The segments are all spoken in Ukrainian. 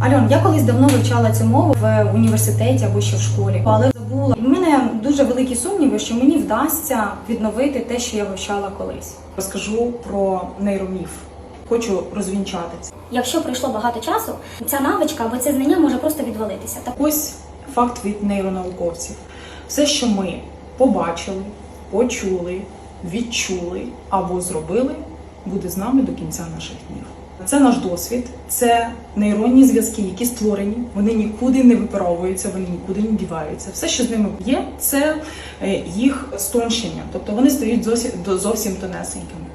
Альон, я колись давно вивчала цю мову в університеті або ще в школі, але забула. У мене дуже великі сумніви, що мені вдасться відновити те, що я вивчала колись. Розкажу про нейроміф. Хочу розвінчати це. Якщо пройшло багато часу, ця навичка або це знання може просто відвалитися. Так Ось факт від нейронауковців. Все, що ми побачили, почули, відчули або зробили, буде з нами до кінця наших днів. Це наш досвід, це нейронні зв'язки, які створені, вони нікуди не випаровуються, вони нікуди не діваються. Все, що з ними є, це е, їх стончення, тобто вони стають зовсім, зовсім тонесенькими.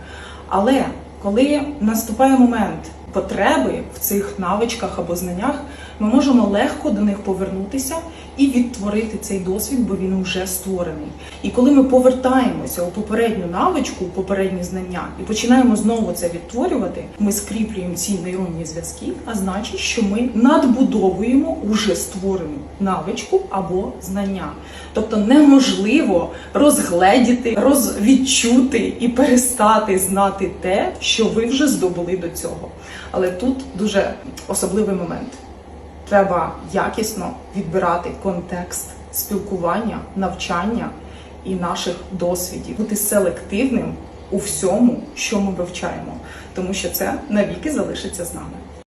Але коли наступає момент потреби в цих навичках або знаннях, ми можемо легко до них повернутися і відтворити цей досвід, бо він вже створений. І коли ми повертаємося у попередню навичку, у попередні знання і починаємо знову це відтворювати, ми скріплюємо ці нейронні зв'язки, а значить, що ми надбудовуємо уже створену навичку або знання. Тобто неможливо розгледіти, розвідчути і перестати знати те, що ви вже здобули до цього. Але тут дуже особливий момент. Треба якісно відбирати контекст спілкування, навчання і наших досвідів, бути селективним у всьому, що ми вивчаємо, тому що це навіки залишиться з нами.